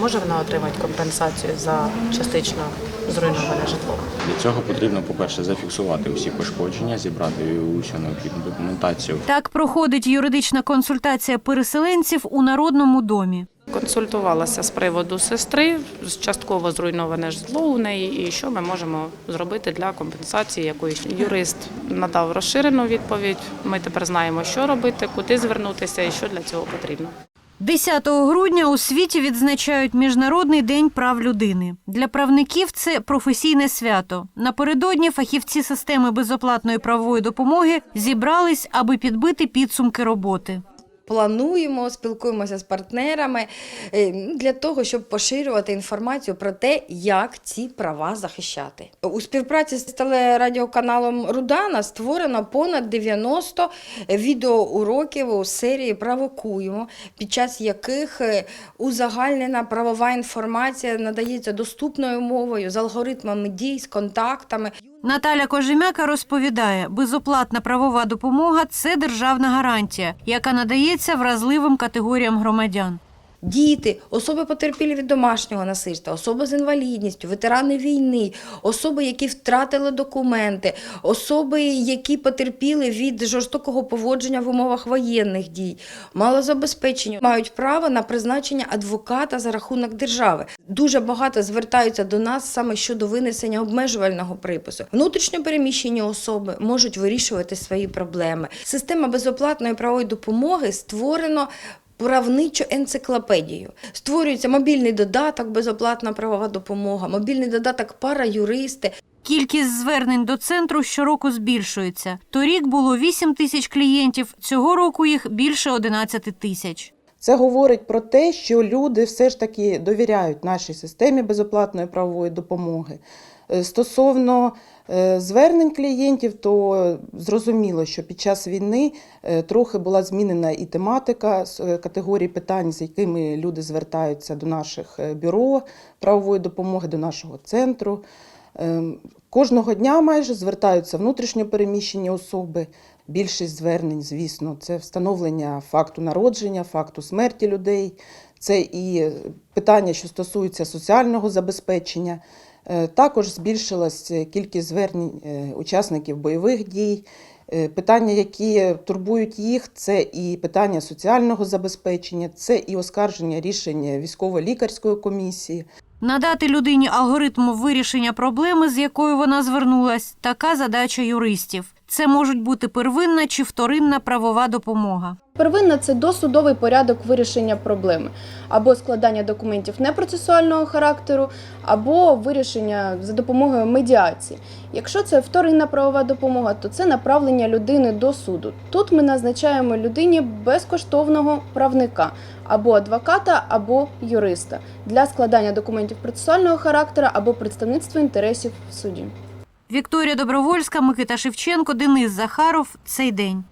зможе вона отримати компенсацію за частично зруйноване житло? Для цього потрібно, по-перше, зафіксувати усі пошкодження, зібрати усю необхідну документацію. Так проходить юридична консультація переселенців у Народному домі. Консультувалася з приводу сестри, частково зруйноване житло у неї, і що ми можемо зробити для компенсації якоїсь. Юрист надав розширену відповідь. Ми тепер знаємо, що робити, куди звернутися і що для цього потрібно. 10 грудня у світі відзначають Міжнародний день прав людини. Для правників це професійне свято. Напередодні фахівці системи безоплатної правової допомоги зібрались, аби підбити підсумки роботи. Плануємо, спілкуємося з партнерами е, для того, щоб поширювати інформацію про те, як ці права захищати. У співпраці з телерадіоканалом Рудана створено понад 90 відеоуроків у серії Правокуємо, під час яких е, узагальнена правова інформація надається доступною мовою з алгоритмами дій, з контактами. Наталя Кожемяка розповідає, безоплатна правова допомога це державна гарантія, яка надається вразливим категоріям громадян. Діти, особи потерпілі від домашнього насильства, особи з інвалідністю, ветерани війни, особи, які втратили документи, особи, які потерпіли від жорстокого поводження в умовах воєнних дій, малозабезпечені, мають право на призначення адвоката за рахунок держави. Дуже багато звертаються до нас саме щодо винесення обмежувального припису. Внутрішньо переміщені особи можуть вирішувати свої проблеми. Система безоплатної правової допомоги створено правничу енциклопедію. Створюється мобільний додаток, безоплатна правова допомога, мобільний додаток параюристи. Кількість звернень до центру щороку збільшується. Торік було 8 тисяч клієнтів, цього року їх більше 11 тисяч. Це говорить про те, що люди все ж таки довіряють нашій системі безоплатної правової допомоги. Е, Стосовно е, звернень клієнтів, то зрозуміло, що під час війни е, трохи була змінена і тематика категорії питань, з якими люди звертаються до наших бюро правової допомоги, до нашого центру. Е, Кожного дня майже звертаються внутрішньо переміщені особи. Більшість звернень, звісно, це встановлення факту народження, факту смерті людей, це і питання, що стосуються соціального забезпечення. Е, Також збільшилась кількість звернень е, учасників бойових дій. Е, Питання, які турбують їх, це і питання соціального забезпечення, це і оскарження рішення військово-лікарської комісії. Надати людині алгоритм вирішення проблеми, з якою вона звернулась, така задача юристів. Це можуть бути первинна чи вторинна правова допомога. Первинна це досудовий порядок вирішення проблеми або складання документів непроцесуального характеру, або вирішення за допомогою медіації. Якщо це вторинна правова допомога, то це направлення людини до суду. Тут ми назначаємо людині безкоштовного правника або адвоката, або юриста для складання документів процесуального характеру або представництва інтересів в суді. Вікторія Добровольська, Микита Шевченко, Денис Захаров. Цей день.